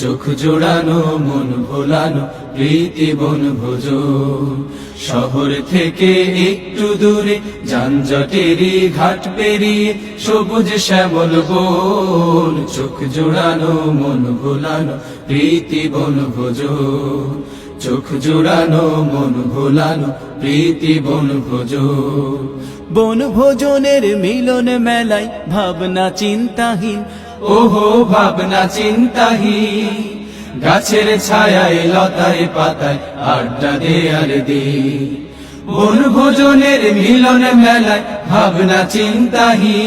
চোখ জোড়ানো, মন ভোলানো, প্রীতি বন ভোজন। শহর থেকে একটু দূরে যানজটেরই ঘাট পেরিয়ে সবুজ শ্যামল বন। চোখ জোড়ানো, মন ভোলানো, প্রীতি বন ভোজন। চোখ জোড়ানো, মন ভোলানো, প্রীতি বন ভোজন। বন ভোজনের মিলন মেলায় ভাবনা চিন্তাহীন ওহো, ভাবনা চিন্তাহি। গাছের ছায়ায়, লতায়, পাতায় আড্ডা দে আর দে বন ভোজনের মিলন মেলায়, ভাবনা চিন্তাহি।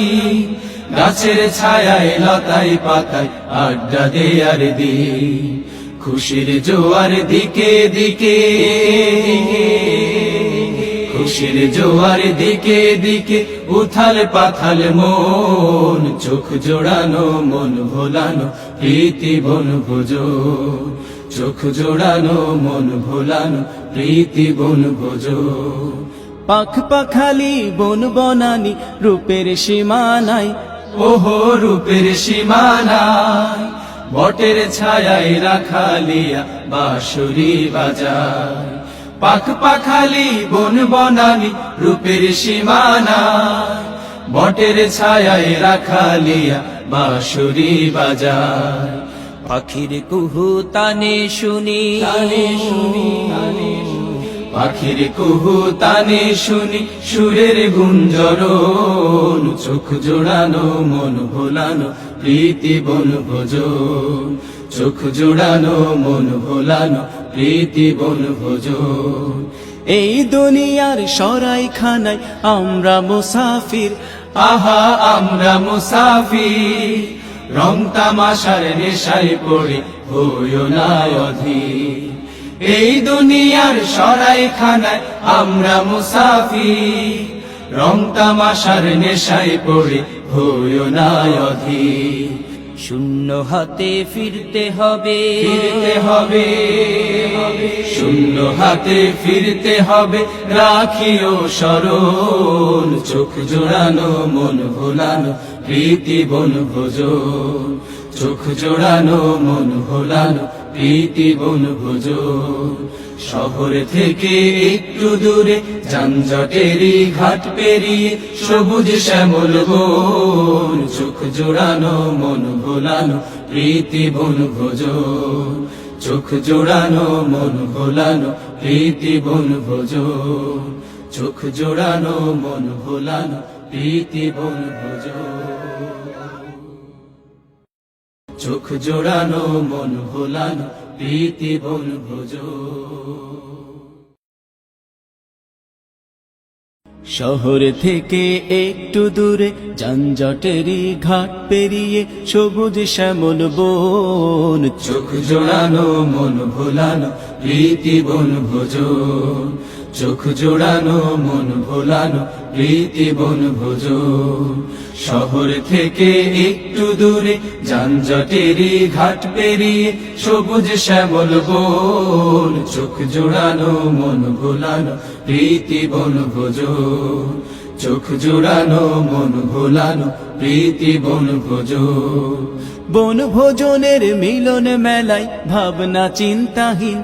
গাছের ছায়ায়, লতায়, পাতায় আড্ডা দে আর দে খুশির জোয়ার দিকে দিকে খুশির জোয়ার দিকে দিকে উথাল পাথাল মন, চোখ জোড়ানো, মন ভোলানো, প্রীতি বন ভোজ চোখ জোড়ানো, মন ভোলানো, প্রীতি বন ভোজ পাখ পাখালি, বন বনানি, রূপের সীমানায়। ওহো, রূপের সীমানায়। বটের ছায়ায় রাখালিয়া বাঁশুরি বাজায়। পাখ পাখালি বন বনানি রূপের সীমানা। বটের ছায়ায় রাখালিয়া বাঁশুরি বাজার। পাখির কুহু তানে শুনি। পাখির কুহু তানে শুনি সুরের গুঞ্জরণ। চোখ জোড়ানো মন ভোলানো প্রীতি বন ভোজ চোখ জোড়ানো মন ভোলানো প্রীতি বন ভোজ এই দুনিয়ার সরাই খানায় আমরা মুসাফির। আহা, আমরা মুসাফির। রং তামাশার নেশায় পড়ে হইও এই দুনিয়ার সরাই খানায় আমরা মুসাফির। রং তামাশার নেশায় পড়ে হইও শূন্য হাতে ফিরতে হবে। হবে। শূন্য হাতে ফিরতে হবে। রাখিও স্মরণ চোখ জোড়ানো, মন ভোলানো, প্রীতি বন ভোজন। চোখ জোড়ানো, মন ভোলানো প্রীতি বন ভোজ শহর থেকে একটু দূরে যানজটেরই ঘাট পেরিয়ে সবুজ শ্যামল বন চোখ জোড়ানো, মন ভোলানো প্রীতি বন ভোজ চোখ জোড়ানো, মন ভোলানো প্রীতি বন ভোজ চোখ জোড়ানো, মন ভোলানো প্রীতি বন ভোজ চোখ জোড়ানো, মন ভোলানো, প্রীতি বন ভোজ শহর থেকে একটু দূরে যানজটেরই ঘাট পেরিয়ে সবুজ শ্যামল বন। চোখ জোড়ানো, মন ভোলানো, প্রীতি বন ভোজ চোখ জোড়ানো, মন ভোলানো, প্রীতি বন ভোজ। শহর থেকে একটু দূরে যানজটেরই ঘাট পেরিয়ে সবুজ শ্যামল বন। চোখ জোড়ানো, মন ভোলানো, প্রীতি বন ভোজ। চোখ জোড়ানো, মন ভোলানো, প্রীতি বন ভোজ। বন ভোজনের মিলন মেলায় ভাবনা চিন্তাহীন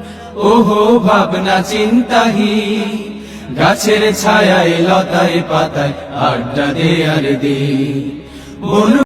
ওহো ভাবনা চিন্তাহি। গাছের ছায়ায় লতায় পাতায় আড্ডা দে আর দে